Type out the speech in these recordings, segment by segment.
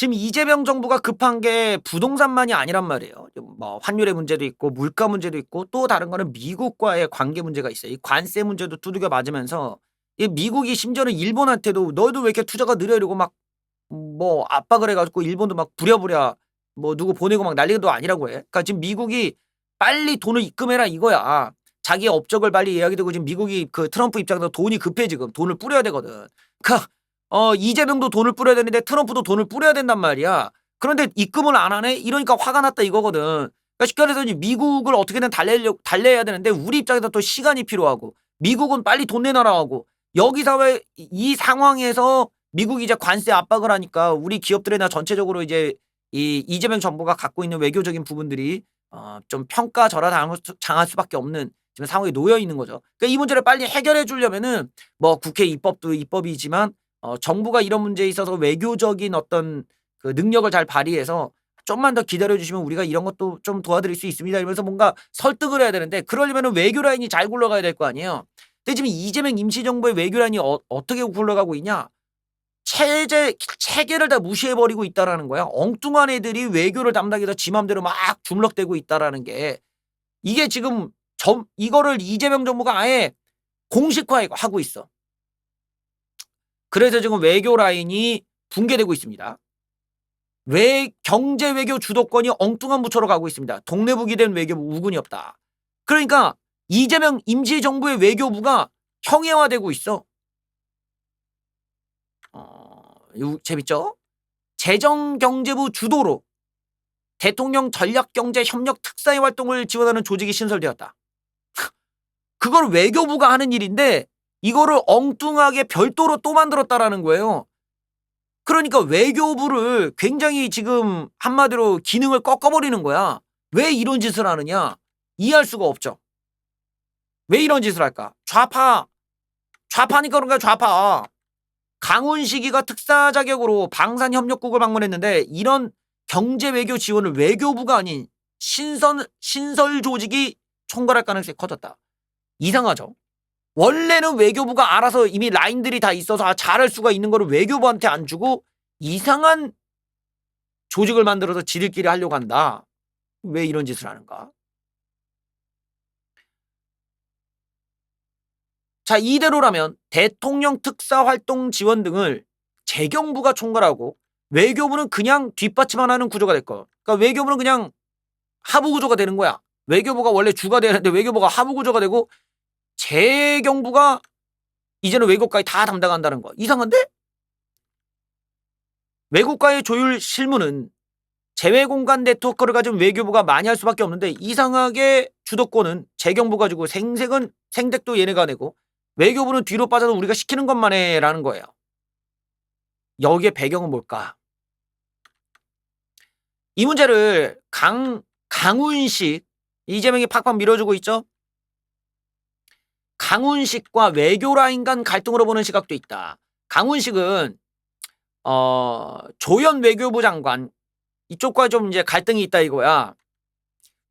지금 이재명 정부가 급한 게 부동산만이 아니란 말이에요. 뭐 환율의 문제도 있고 물가 문제도 있고 또 다른 거는 미국과의 관계 문제가 있어요. 이 관세 문제도 두들겨 맞으면서 이 미국이 심지어는 일본한테도 너희도 왜 이렇게 투자가 느려 이러고 막 뭐 압박을 해가지고 일본도 막 부랴부랴 뭐 누구 보내고 막 난리도 아니라고 해. 그러니까 지금 미국이 빨리 돈을 입금해라 이거야. 자기 업적을 빨리 이야기되고 지금 미국이 그 트럼프 입장에서 돈이 급해 지금 돈을 뿌려야 되거든. 그러니까 어 이재명도 돈을 뿌려야 되는데 트럼프도 돈을 뿌려야 된단 말이야. 그런데 입금을 안 하네? 이러니까 화가 났다 이거거든. 그러니까 쉽게 말해서 미국을 어떻게든 달래려 달래야 되는데 우리 입장에서 또 시간이 필요하고 미국은 빨리 돈 내놔라 하고 여기서 왜이 상황에서 미국이 이제 관세 압박을 하니까 우리 기업들이나 전체적으로 이제 이 이재명 정부가 갖고 있는 외교적인 부분들이 어, 좀 평가 절하 당할, 수, 당할 수밖에 없는 지금 상황에 놓여 있는 거죠. 그러니까 이 문제를 빨리 해결해 주려면은 뭐 국회 입법도 입법이지만 어, 정부가 이런 문제에 있어서 외교적인 어떤 그 능력을 잘 발휘해서 좀만 더 기다려 주시면 우리가 이런 것도 좀 도와드릴 수 있습니다. 이러면서 뭔가 설득을 해야 되는데 그러려면은 외교 라인이 잘 굴러가야 될 거 아니에요. 근데 지금 이재명 임시정부의 외교 라인이 어, 어떻게 굴러가고 있냐? 체제 체계를 다 무시해 버리고 있다라는 거야. 엉뚱한 애들이 외교를 담당해서 지 맘대로 막 주물럭대고 있다라는 게 이게 지금 점 이거를 이재명 정부가 아예 공식화하고 있어. 그래서 지금 외교 라인이 붕괴되고 있습니다. 외 경제 외교 주도권이 엉뚱한 부처로 가고 있습니다. 동네북이 된 외교부 우군이 없다. 그러니까 이재명 임시정부의 외교부가 형해화되고 있어. 어, 요- 재밌죠? 재정경제부 주도로 대통령 전략경제협력 특사의 활동을 지원하는 조직이 신설되었다. 그걸 외교부가 하는 일인데 이거를 엉뚱하게 별도로 또 만들었다라는 거예요. 그러니까 외교부를 굉장히 지금 한마디로 기능을 꺾어버리는 거야. 왜 이런 짓을 하느냐? 이해할 수가 없죠. 왜 이런 짓을 할까? 좌파. 좌파니까 그런가 좌파. 강훈식이가 특사 자격으로 방산 협력국을 방문했는데 이런 경제 외교 지원을 외교부가 아닌 신선 신설 조직이 총괄할 가능성이 커졌다. 이상하죠. 원래는 외교부가 알아서 이미 라인들이 다 있어서 아, 잘할 수가 있는 거를 외교부한테 안 주고 이상한 조직을 만들어서 지들끼리 하려고 한다. 왜 이런 짓을 하는가? 자, 이대로라면 대통령 특사 활동 지원 등을 재경부가 총괄하고 외교부는 그냥 뒷받침만 하는 구조가 될 거. 그러니까 외교부는 그냥 하부 구조가 되는 거야. 외교부가 원래 주가 되는데 외교부가 하부 구조가 되고 재경부가 이제는 외국과에 다 담당한다는 거. 이상한데? 외국과의 조율 실무는 재외 공간 네트워크를 가진 외교부가 많이 할 수밖에 없는데 이상하게 주도권은 재경부가 주고 생색은 생색도 얘네가 내고 외교부는 뒤로 빠져서 우리가 시키는 것만 해라는 거예요. 여기에 배경은 뭘까? 이 문제를 강 강훈식 이재명이 팍팍 밀어주고 있죠. 강훈식과 외교 라인 간 갈등으로 보는 시각도 있다. 강훈식은 어, 조현 외교부 장관 이쪽과 좀 이제 갈등이 있다 이거야.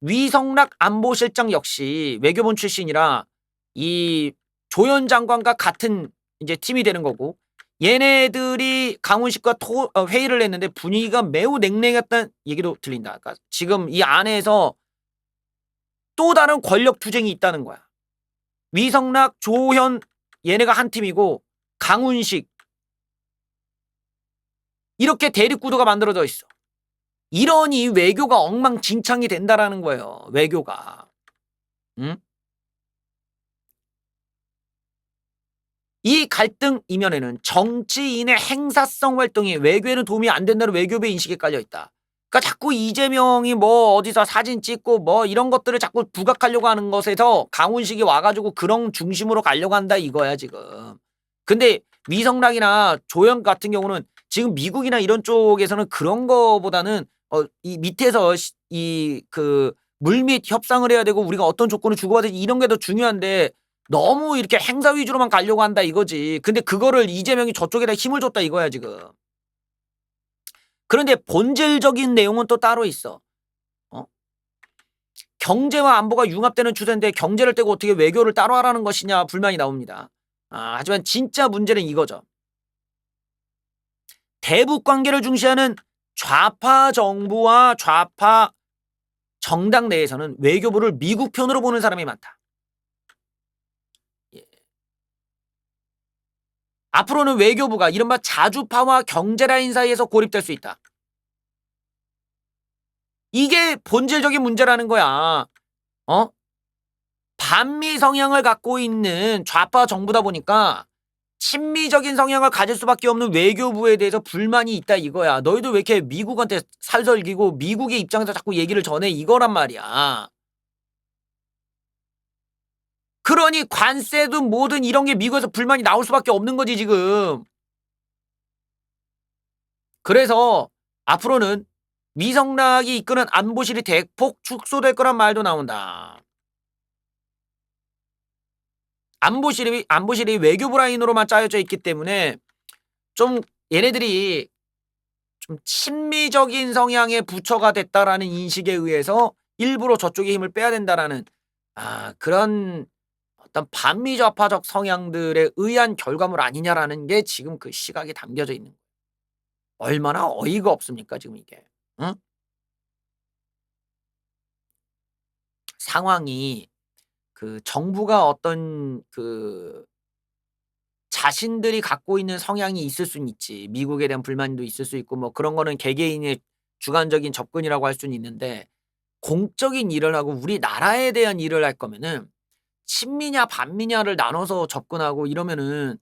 위성락 안보실장 역시 외교본 출신이라 이 조현 장관과 같은 이제 팀이 되는 거고 얘네들이 강훈식과 토, 어, 회의를 했는데 분위기가 매우 냉랭했다는 얘기도 들린다. 그러니까 지금 이 안에서 또 다른 권력 투쟁이 있다는 거야. 위성락, 조현 얘네가 한 팀이고 강훈식 이렇게 대립 구도가 만들어져 있어. 이러니 외교가 엉망진창이 된다라는 거예요. 외교가. 응? 이 갈등 이면에는 정치인의 행사성 활동이 외교에는 도움이 안 된다는 외교부의 인식에 깔려 있다. 그러니까 자꾸 이재명이 뭐 어디서 사진 찍고 뭐 이런 것들을 자꾸 부각하려고 하는 것에서 강훈식이 와가지고 그런 중심으로 가려고 한다 이거야 지금. 근데 위성락이나 조영 같은 경우는 지금 미국이나 이런 쪽에서는 그런 거보다는 어, 이 밑에서 이 그 물밑 협상을 해야 되고 우리가 어떤 조건을 주고받을지 이런 게 더 중요한데 너무 이렇게 행사 위주로만 가려고 한다 이거지. 근데 그거를 이재명이 저쪽에다 힘을 줬다 이거야 지금. 그런데 본질적인 내용은 또 따로 있어. 어? 경제와 안보가 융합되는 추세인데 경제를 떼고 어떻게 외교를 따로 하라는 것이냐 불만이 나옵니다. 아, 하지만 진짜 문제는 이거죠. 대북 관계를 중시하는 좌파 정부와 좌파 정당 내에서는 외교부를 미국 편으로 보는 사람이 많다. 앞으로는 외교부가 이른바 자주파와 경제라인 사이에서 고립될 수 있다. 이게 본질적인 문제라는 거야. 어? 반미 성향을 갖고 있는 좌파 정부다 보니까 친미적인 성향을 가질 수밖에 없는 외교부에 대해서 불만이 있다 이거야. 너희들 왜 이렇게 미국한테 살설기고 미국의 입장에서 자꾸 얘기를 전해 이거란 말이야. 그러니 관세든 뭐든 이런 게 미국에서 불만이 나올 수밖에 없는 거지 지금. 그래서 앞으로는 미성락이 이끄는 안보실이 대폭 축소될 거란 말도 나온다. 안보실이 안보실이 외교부 라인으로만 짜여져 있기 때문에 좀 얘네들이 좀 친미적인 성향의 부처가 됐다라는 인식에 의해서 일부러 저쪽에 힘을 빼야 된다라는 아 그런 어떤 반미 좌파적 성향들에 의한 결과물 아니냐라는 게 지금 그 시각에 담겨져 있는 거예요. 얼마나 어이가 없습니까 지금 이게? 응? 상황이 그 정부가 어떤 그 자신들이 갖고 있는 성향이 있을 수는 있지. 미국에 대한 불만도 있을 수 있고 뭐 그런 거는 개개인의 주관적인 접근이라고 할 수는 있는데 공적인 일을 하고 우리 나라에 대한 일을 할 거면은 친미냐 반미냐를 나눠서 접근하고 이러면은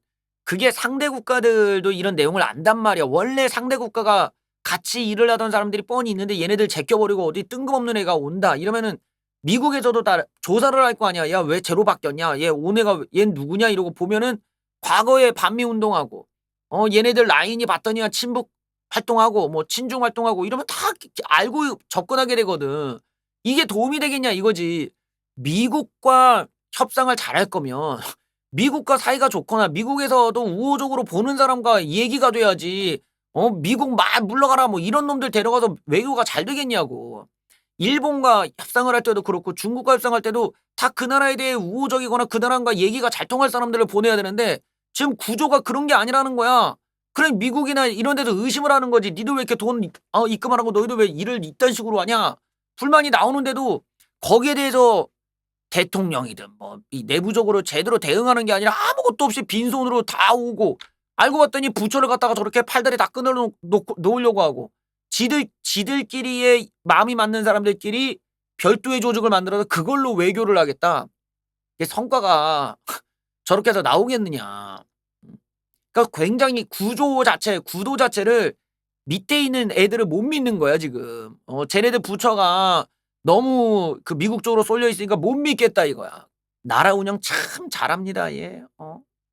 그게 상대 국가들도 이런 내용을 안단 말이야. 원래 상대 국가가 같이 일을 하던 사람들이 뻔히 있는데 얘네들 제껴버리고 어디 뜬금없는 애가 온다. 이러면은 미국에서도 다 조사를 할 거 아니야. 야, 왜 제로 바뀌었냐? 얘온 애가 얘 누구냐? 이러고 보면은 과거에 반미 운동하고 어 얘네들 라인이 봤더니야 친북 활동하고 뭐 친중 활동하고 이러면 다 알고 접근하게 되거든. 이게 도움이 되겠냐 이거지. 미국과 협상을 잘할 거면 미국과 사이가 좋거나 미국에서도 우호적으로 보는 사람과 얘기가 돼야지. 어 미국 막 물러가라 뭐 이런 놈들 데려가서 외교가 잘 되겠냐고. 일본과 협상을 할 때도 그렇고 중국과 협상할 때도 다 그 나라에 대해 우호적이거나 그 나라과 얘기가 잘 통할 사람들을 보내야 되는데 지금 구조가 그런 게 아니라는 거야. 그래 미국이나 이런 데도 의심을 하는 거지. 니들 왜 이렇게 돈 어, 입금하라고 너희들 왜 일을 이딴 식으로 하냐. 불만이 나오는데도 거기에 대해서 대통령이든 뭐 이 내부적으로 제대로 대응하는 게 아니라 아무것도 없이 빈손으로 다 오고 알고 봤더니 부처를 갖다가 저렇게 팔다리 다 끊어 놓으려고 하고 지들 지들끼리의 마음이 맞는 사람들끼리 별도의 조직을 만들어서 그걸로 외교를 하겠다. 이게 성과가 저렇게 해서 나오겠느냐. 그러니까 굉장히 구조 자체, 구도 자체를 밑에 있는 애들을 못 믿는 거야 지금. 어, 쟤네들 부처가 너무 그 미국 쪽으로 쏠려 있으니까 못 믿겠다 이거야. 나라 운영 참 잘합니다 얘. 어?